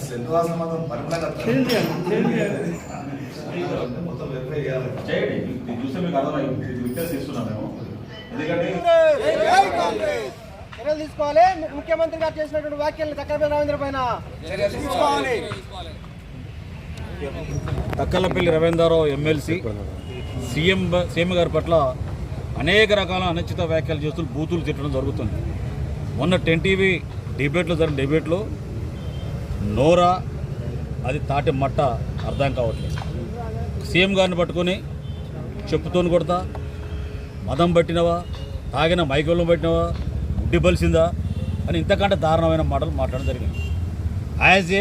శ్రీనివాస మాత్రం పరిమళంగా మొత్తం వెరిఫై చేయాలి చేయండి చూస్తే మీకు అర్థమైంది ఇది ఇస్తున్నాం మేము ఎందుకంటే చర్యలు తీసుకోవాలి. ముఖ్యమంత్రి గారు చేసినటువంటి వ్యాఖ్యలను తక్కలపల్లి రవీంద్ర పైన తీసుకోవాలి. తక్కలపల్లి రవీంద్రరావు ఎమ్మెల్సీ సీఎం బ- సీఎం గారి పట్ల అనేక రకాల అనుచిత వ్యాఖ్యలు చేస్తూ బూతులు తిట్టడం జరుగుతుంది. మొన్న టెన్ టీవీ డిబేట్లో జరిగిన డిబేట్లో నోరా అది తాటి మట్ట అర్థం కావట్లేదు. సీఎం గారిని పట్టుకొని చెప్పుతోని కొడతా మదం పట్టినవా తాగిన మైకులను పట్టినవా గుడ్డి బలిసిందా అని ఇంతకంటే దారుణమైన మాటలు మాట్లాడడం జరిగింది. As a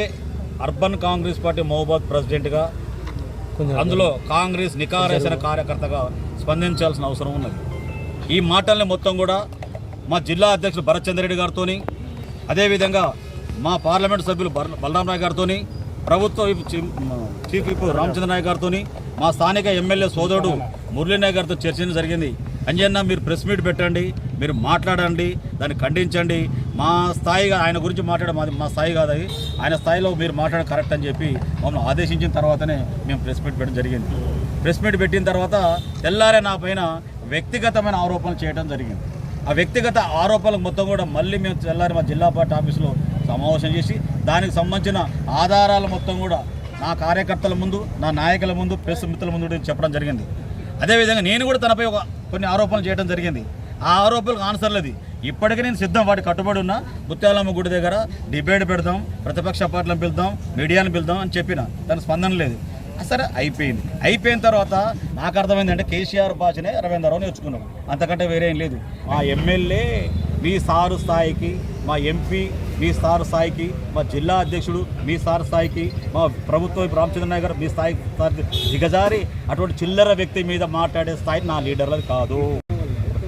urban Congress party మహబాద్ ప్రెసిడెంట్గా అందులో కాంగ్రెస్ నికారేసిన కార్యకర్తగా స్పందించాల్సిన అవసరం ఉన్నది. ఈ మాటల్ని మొత్తం కూడా మా జిల్లా అధ్యక్షులు భరత్ చంద్రెడ్డి గారితో అదేవిధంగా మా పార్లమెంట్ సభ్యులు బల బలరాం నాయక్ గారితో ప్రభుత్వ chief chief whip Ramachandra Naik గారితో మా స్థానిక ఎమ్మెల్యే సోదరుడు మురళీ నాయక్ గారితో చర్చ జరిగింది. అంజన్న మీరు ప్రెస్ మీట్ పెట్టండి మీరు మాట్లాడండి దాన్ని ఖండించండి. మా స్థాయిగా ఆయన గురించి మాట్లాడడం మాది మా స్థాయి కాదు అది. ఆయన స్థాయిలో మీరు మాట్లాడడం కరెక్ట్ అని చెప్పి మమ్మల్ని ఆదేశించిన తర్వాతనే మేము ప్రెస్ మీట్ పెట్టడం జరిగింది. ప్రెస్ మీట్ పెట్టిన తర్వాత తెల్లారే నా పైన వ్యక్తిగతమైన ఆరోపణలు చేయడం జరిగింది. ఆ వ్యక్తిగత ఆరోపణలకు మొత్తం కూడా మళ్ళీ మేము తెల్లారి మా జిల్లా పార్టీ ఆఫీసులో సమావేశం చేసి దానికి సంబంధించిన ఆధారాలు మొత్తం కూడా నా కార్యకర్తల ముందు నా నాయకుల ముందు ప్రెస్ మిత్రుల ముందు చెప్పడం జరిగింది. అదేవిధంగా నేను కూడా తనపై ఒక కొన్ని ఆరోపణలు చేయడం జరిగింది. ఆ ఆరోపణలకు ఆన్సర్ లేదు. ఇప్పటికీ నేను సిద్ధం. వాటి కట్టుబడి ఉన్నా ముత్యాలమ్మ గుడి దగ్గర డిబేట్ పెడదాం ప్రతిపక్ష పార్టీలను పిలుద్దాం మీడియాను పిలుద్దాం అని చెప్పిన. దాని స్పందన లేదు. సరే అయిపోయింది. అయిపోయిన తర్వాత నాకు అర్థమైందంటే కేసీఆర్ భాషనే రవీంద్రరావు నేర్చుకున్నాం అంతకంటే వేరే లేదు. మా ఎమ్మెల్యే మీ సారు స్థాయికి మా ఎంపీ మీ సార్ స్థాయికి మా జిల్లా అధ్యక్షుడు మీ సార్ స్థాయికి మా ప్రభుత్వ రామచంద్ర నాయక్ గారు మీ స్థాయి దిగజారి అటువంటి చిల్లర వ్యక్తి మీద మాట్లాడే స్థాయి నా లీడర్లది కాదు.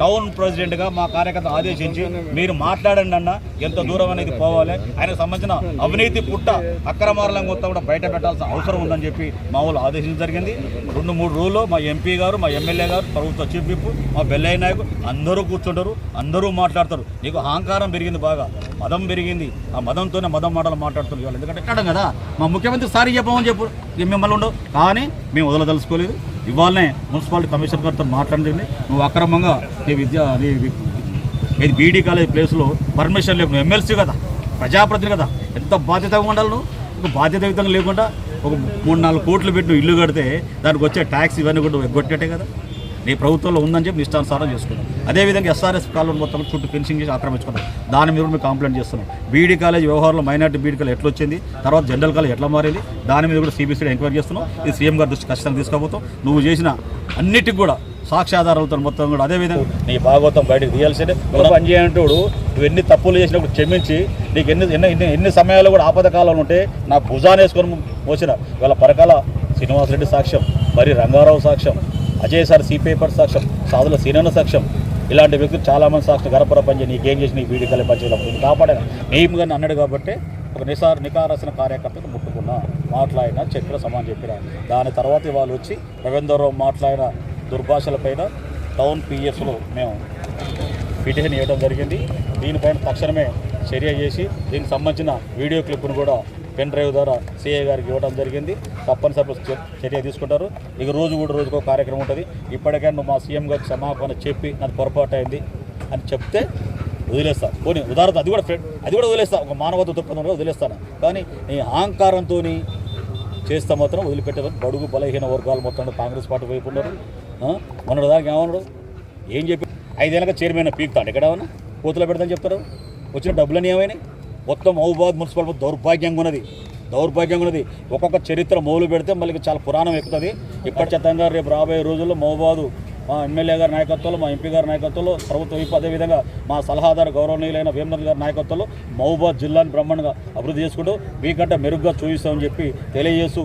టౌన్ ప్రెసిడెంట్గా మా కార్యకర్త ఆదేశించి మీరు మాట్లాడండి అన్న ఎంత దూరం అనేది పోవాలి. ఆయనకు సంబంధించిన అవినీతి పుట్ట అక్రమార్లం మొత్తం కూడా బయట పెట్టాల్సిన అవసరం ఉందని చెప్పి మా వాళ్ళు ఆదేశించడం జరిగింది. రెండు మూడు రోజుల్లో మా ఎంపీ గారు మా ఎమ్మెల్యే గారు ప్రభుత్వ చీఫ్ విప్ మా బెల్లయ్య నాయకు అందరూ కూర్చుంటారు అందరూ మాట్లాడతారు. నీకు అహంకారం పెరిగింది బాగా మదం పెరిగింది. ఆ మదంతోనే మదం మాటలు మాట్లాడుతున్నారు ఇవాళ. ఎందుకంటే ఎక్కడం కదా మా ముఖ్యమంత్రి సారీ చెప్పమని చెప్పు మిమ్మల్ని ఉండవు. కానీ మేము వదలదలుచుకోలేదు. ఇవాళనే మున్సిపాలిటీ కమిషనర్ గారితో మాట్లాడింది. నువ్వు అక్రమంగా నీ విద్య నీ ఇది బీడీ కాలేజ్ ప్లేస్లో పర్మిషన్ లేకుండా ఎమ్మెల్సీ కదా ప్రజాప్రతినిధి కదా ఎంత బాధ్యతగా ఉండాలి నువ్వు? ఒక బాధ్యతయుతంగా లేకుండా ఒక మూడు నాలుగు కోట్లు పెట్టి ఇల్లు కడితే దానికి వచ్చే ట్యాక్స్ ఇవన్నీ కూడా నువ్వు కదా. నీ ప్రభుత్వంలో ఉందని చెప్పి నిష్టానుసారం చేసుకున్నాం అదేవిధంగా ఎస్ఆర్ఎస్ కాలం మొత్తం చుట్టూ ఫెన్సింగ్ చేసి ఆక్రమించుకున్నాం దాని మీద మేము కంప్లైంట్ చేస్తున్నాం. బీడీ కాలేజ్ వ్యవహారంలో మైనార్టీ బీడీ కాలేజ్ ఎట్లా వచ్చింది? తర్వాత జనరల్ కాలేజ్ ఎట్లా మారింది? దాని మీద కూడా సిబిసిడి ఎంక్వైరీ చేస్తున్నాం. ఇది సీఎం గారి దృష్టి ఖచ్చితంగా తీసుకోబోతాం నువ్వు చేసిన అన్నిటికి కూడా సాక్ష్యాధారాలతో మొత్తం కూడా అదేవిధంగా నీ భాగవతం బయటకు తీయాల్సిందే. నువ్వు పని నువ్వు ఎన్ని తప్పులు చేసినప్పుడు క్షమించి. నీకు ఎన్ని ఎన్ని ఎన్ని సమయాల్లో కూడా ఆపద కాలంలో ఉంటే నా భుజాన్ని వేసుకొని మోసిన. ఇవాళ పరకాల శ్రీనివాసరెడ్డి సాక్ష్యం మరి రంగారావు సాక్ష్యం అజయ్ సార్ సిపిఐ సాక్ష్యం సాధుల సీనన్న సాక్ష్యం. ఇలాంటి వ్యక్తులు చాలామంది సాక్షి గరపర పనిచేసి నీకేం చేసి నీ వీడి కలి పనిచేయడం కాపాడాను? నేను కానీ అన్నాడు కాబట్టి ఒక నిసార్ నికారసిన కార్యకర్తకు ముట్టుకున్నా. మాట్లాడినా చక్ర సమాన్ చెప్పిన. దాని తర్వాత వాళ్ళు వచ్చి రవీంద్రరావు మాట్లాడిన దుర్భాషలపైన టౌన్ పిఎస్లో మేము పిటిషన్ ఇవ్వడం జరిగింది. దీనిపైన తక్షణమే చర్య చేసి దీనికి సంబంధించిన వీడియో క్లిప్ను కూడా పెన్ డ్రైవ్ ద్వారా సీఏ గారికి ఇవ్వడం జరిగింది. తప్పనిసరి చర్య తీసుకుంటారు. ఇక రోజు కూడా రోజుకో కార్యక్రమం ఉంటుంది. ఇప్పటికైనా నువ్వు మా సీఎం గారికి క్షమాపణ చెప్పి నాకు పొరపాటు అయింది అని చెప్తే వదిలేస్తా. పోనీ ఉదాహరణ అది కూడా ఫ్రెండ్ అది కూడా వదిలేస్తా. ఒక మానవత దృక్పథంలో వదిలేస్తాను. కానీ నీ అహంకారంతో చేస్తా మాత్రం వదిలిపెట్టేది బడుగు బలహీన వర్గాలు మొత్తం కాంగ్రెస్ పార్టీ వైపు ఉన్నారు. మొన్నటి దానికి ఏమన్నాడు? ఏం చెప్పి ఐదేళ్ళగా చైర్మన్ పీకుతాడు ఎక్కడ ఏమన్నా కూతులో పెడతాను చెప్తారు వచ్చిన డబ్బులన్నీ ఏమైనాయి? మొత్తం మహబూబాద్ మున్సిపల్ దౌర్భాగ్యంగా ఉన్నది. దౌర్భాగ్యంగా ఉన్నది. ఒక్కొక్క చరిత్ర మొదలు పెడితే మళ్ళీ చాలా పురాణం ఎక్కుతుంది. ఇప్పటి చెత్తంగా రేపు రాబోయే రోజుల్లో మహబాదు మా ఎమ్మెల్యే గారి నాయకత్వంలో మా ఎంపీ గారి నాయకత్వంలో ప్రభుత్వం వైపు అదేవిధంగా మా సలహాదారు గౌరవనీయులైన వేమనర్ గారి నాయకత్వంలో మహబూబాద్ జిల్లాని బ్రహ్మాండంగా అభివృద్ధి చేసుకుంటూ మీకంటే మెరుగ్గా చూపిస్తామని చెప్పి తెలియజేస్తూ